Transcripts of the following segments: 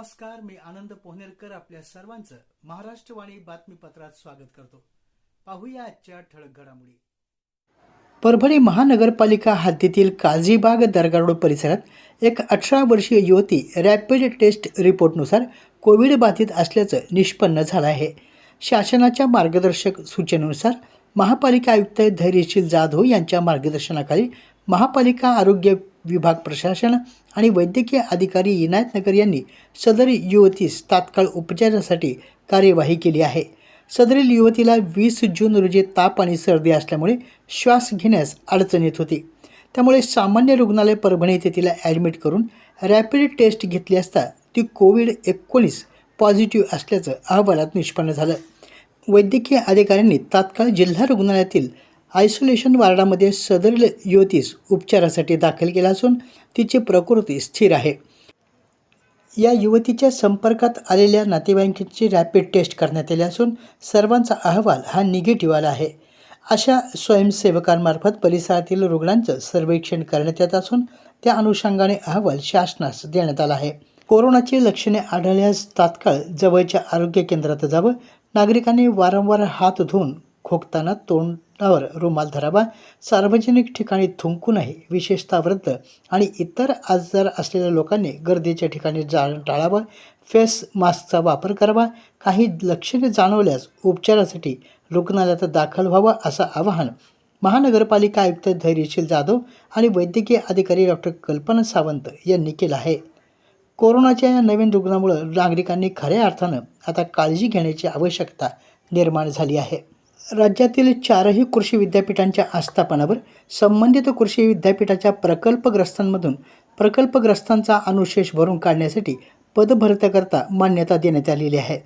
नमस्कार मी आनंद पोहनेरकर आपल्या सर्वांचं महाराष्ट्रवाणी बातमीपत्रात स्वागत करतो. पाहूया आजच्या ठळक घडामोडी. परभणी महानगरपालिका हद्दीतील काझीबाग दरगारोड परिसरात एक अठरा वर्षीय युवती रॅपिड टेस्ट रिपोर्टनुसार कोविड बाधित असल्याचं निष्पन्न झालं आहे. शासनाच्या मार्गदर्शक सूचनेनुसार महापालिका आयुक्त धैर्यशील जाधव यांच्या मार्गदर्शनाखाली महापालिका आरोग्य विभाग प्रशासन आणि वैद्यकीय अधिकारी इनायतनगर यांनी सदरी युवतीस तात्काळ उपचारासाठी कार्यवाही केली आहे. सदरील युवतीला वीस जून रोजी ताप आणि सर्दी असल्यामुळे श्वास घेण्यास अडचण येत होती. त्यामुळे सामान्य रुग्णालय परभणी येथे तिला ॲडमिट करून रॅपिड टेस्ट घेतली असता ती कोविड एकोणीस पॉझिटिव्ह असल्याचं अहवालात निष्पन्न झालं. वैद्यकीय अधिकाऱ्यांनी तात्काळ जिल्हा रुग्णालयातील आयसोलेशन वार्डामध्ये सदरील युवतीस उपचारासाठी दाखल केला असून तिची प्रकृती स्थिर आहे. या युवतीच्या संपर्कात आलेल्या नातेवाईकांची रॅपिड टेस्ट करण्यात आली असून सर्वांचा अहवाल हा निगेटिव्ह आला आहे. अशा स्वयंसेवकांमार्फत परिसरातील रुग्णांचं सर्वेक्षण करण्यात येत असून त्या अनुषंगाने अहवाल शासनास देण्यात आला आहे. कोरोनाची लक्षणे आढळल्यास तात्काळ जवळच्या आरोग्य केंद्रात जावं. नागरिकांनी वारंवार हात धुवून खोकताना तोंडावर रुमाल धरावा. सार्वजनिक ठिकाणी थुंकू नये विशेषतः वृद्ध आणि इतर आजार असलेल्या लोकांनी गर्दीच्या ठिकाणी जा टाळावं. फेस मास्कचा वापर करावा. काही लक्षणे जाणवल्यास उपचारासाठी रुग्णालयात दाखल व्हावं असं आवाहन महानगरपालिका आयुक्त धैर्यशील जाधव आणि वैद्यकीय अधिकारी डॉक्टर कल्पना सावंत यांनी केलं आहे. कोरोनाच्या या नवीन रुग्णामुळं नागरिकांनी खऱ्या अर्थानं आता काळजी घेण्याची आवश्यकता निर्माण झाली आहे. राज्यातील चारही कृषी विद्यापीठांच्या आस्थापनावर संबंधित कृषी विद्यापीठाच्या प्रकल्पग्रस्तांमधून प्रकल्पग्रस्तांचा अनुशेष भरून काढण्यासाठी पदभरत्याकरता मान्यता देण्यात आलेली आहे.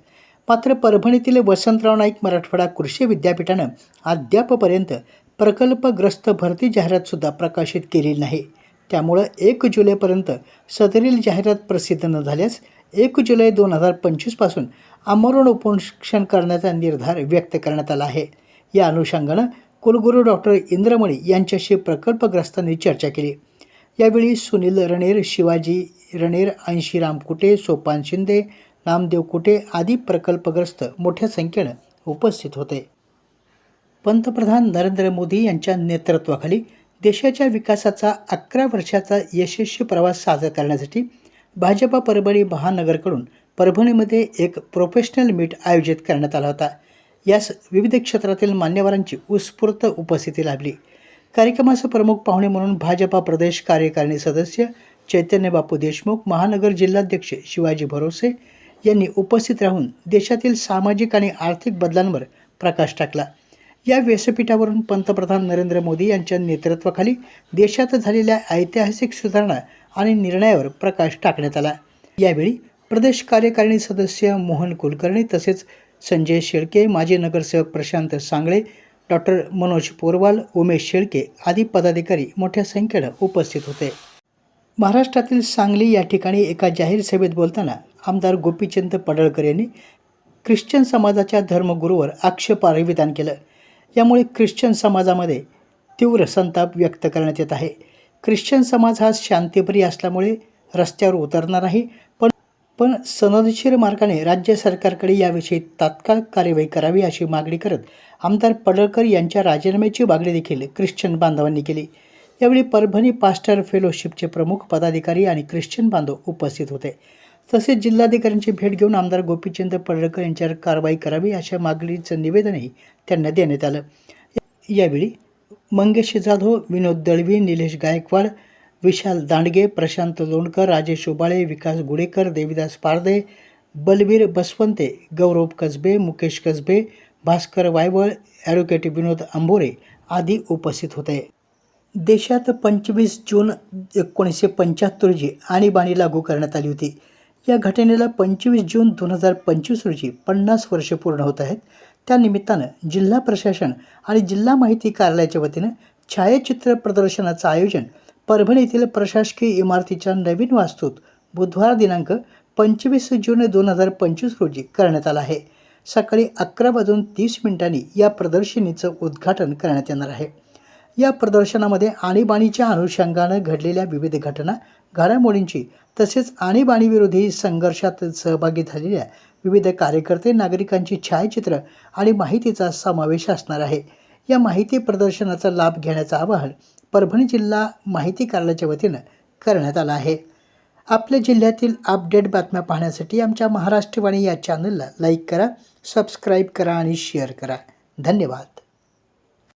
मात्र परभणीतील वसंतराव नाईक मराठवाडा कृषी विद्यापीठानं अद्यापपर्यंत प्रकल्पग्रस्त भरती जाहिरातसुद्धा प्रकाशित केलेली नाही. त्यामुळं एक जुलैपर्यंत सदरील जाहिरात प्रसिद्ध न झाल्यास एक जुलै दोन हजार पंचवीसपासून आमरण उपोषण करण्याचा निर्धार व्यक्त करण्यात आला आहे. या अनुषंगानं कुलगुरू डॉक्टर इंद्रमणी यांच्याशी प्रकल्पग्रस्तांनी चर्चा केली. यावेळी सुनील रणेर शिवाजी रणेर अंशीराम कुटे सोपान शिंदे नामदेव कुटे आदी प्रकल्पग्रस्त मोठ्या संख्येनं उपस्थित होते. पंतप्रधान नरेंद्र मोदी यांच्या नेतृत्वाखाली देशाच्या विकासाचा अकरा वर्षाचा यशस्वी प्रवास साजरा करण्यासाठी भाजपा परभणी महानगरकडून परभणीमध्ये एक प्रोफेशनल मीट आयोजित करण्यात आला होता. यास विविध क्षेत्रातील मान्यवरांची उत्स्फूर्त उपस्थिती लाभली. कार्यक्रमाचे प्रमुख पाहुणे म्हणून भाजपा प्रदेश कार्यकारिणी सदस्य चैतन्य बापू देशमुख महानगर जिल्हाध्यक्ष शिवाजी भरोसे यांनी उपस्थित राहून देशातील सामाजिक आणि आर्थिक बदलांवर प्रकाश टाकला. या व्यासपीठावरून पंतप्रधान नरेंद्र मोदी यांच्या नेतृत्वाखाली देशात झालेल्या ऐतिहासिक सुधारणा आणि निर्णयावर प्रकाश टाकण्यात आला. यावेळी प्रदेश कार्यकारिणी सदस्य मोहन कुलकर्णी तसेच संजय शेळके माजी नगरसेवक प्रशांत सांगळे डॉक्टर मनोज पोरवाल उमेश शेळके आदी पदाधिकारी मोठ्या संख्येनं उपस्थित होते. महाराष्ट्रातील सांगली या ठिकाणी एका जाहीर सभेत बोलताना आमदार गोपीचंद पडळकर यांनी ख्रिश्चन समाजाच्या धर्मगुरूवर आक्षेपार्ह विधान केलं. यामुळे ख्रिश्चन समाजामध्ये तीव्र संताप व्यक्त करण्यात येत आहे. ख्रिश्चन समाज हा शांतिप्रिय असल्यामुळे रस्त्यावर उतरणार नाही पण पण सनदशीर मार्गाने राज्य सरकारकडे याविषयी तात्काळ कार्यवाही करावी अशी मागणी करत आमदार पडळकर यांच्या राजीनाम्याची मागणी देखील ख्रिश्चन बांधवांनी केली. यावेळी परभणी पास्टर फेलोशिपचे प्रमुख पदाधिकारी आणि ख्रिश्चन बांधव उपस्थित होते. तसेच जिल्हाधिकाऱ्यांची भेट घेऊन आमदार गोपीचंद पडळकर यांच्यावर कारवाई करावी अशा मागणीचं निवेदनही त्यांना देण्यात आलं. यावेळी मंगेश जाधव विनोद दळवी निलेश गायकवाड विशाल दांडगे प्रशांत लोणकर राजेश उबाळे विकास गुडेकर देविदास पारदे बलवीर बसवंते गौरव कसबे मुकेश कसबे भास्कर वायवळ ॲडव्होकेट विनोद आंबोरे आदी उपस्थित होते. देशात पंचवीस जून एकोणीसशे पंच्याहत्तर रोजी आणीबाणी लागू करण्यात आली होती. या घटनेला पंचवीस जून दोन हजार पंचवीस रोजी पन्नास वर्ष पूर्ण होत आहेत. त्यानिमित्तानं जिल्हा प्रशासन आणि जिल्हा माहिती कार्यालयाच्या वतीनं छायाचित्र प्रदर्शनाचं आयोजन परभणी येथील प्रशासकीय इमारतीच्या नवीन वास्तूत बुधवार दिनांक पंचवीस जून दोन हजार पंचवीस रोजी करण्यात आला आहे. सकाळी अकरा वाजून तीस मिनिटांनी या प्रदर्शनीचं उद्घाटन करण्यात येणार आहे. या प्रदर्शनामध्ये आणीबाणीच्या अनुषंगानं घडलेल्या विविध घटना घडामोडींची तसेच आणीबाणीविरोधी संघर्षात सहभागी झालेल्या विविध कार्यकर्ते नागरिकांची छायाचित्र आणि माहितीचा समावेश असणार आहे. या माहिती प्रदर्शनाचा लाभ घेण्याचं आवाहन परभणी जिल्हा माहिती कार्यालयाच्या वतीनं करण्यात आला आहे. आपल्या जिल्ह्यातील अपडेट बातम्या पाहण्यासाठी आमच्या महाराष्ट्रवाणी या चॅनलला लाईक करा सबस्क्राईब करा आणि शेअर करा. धन्यवाद.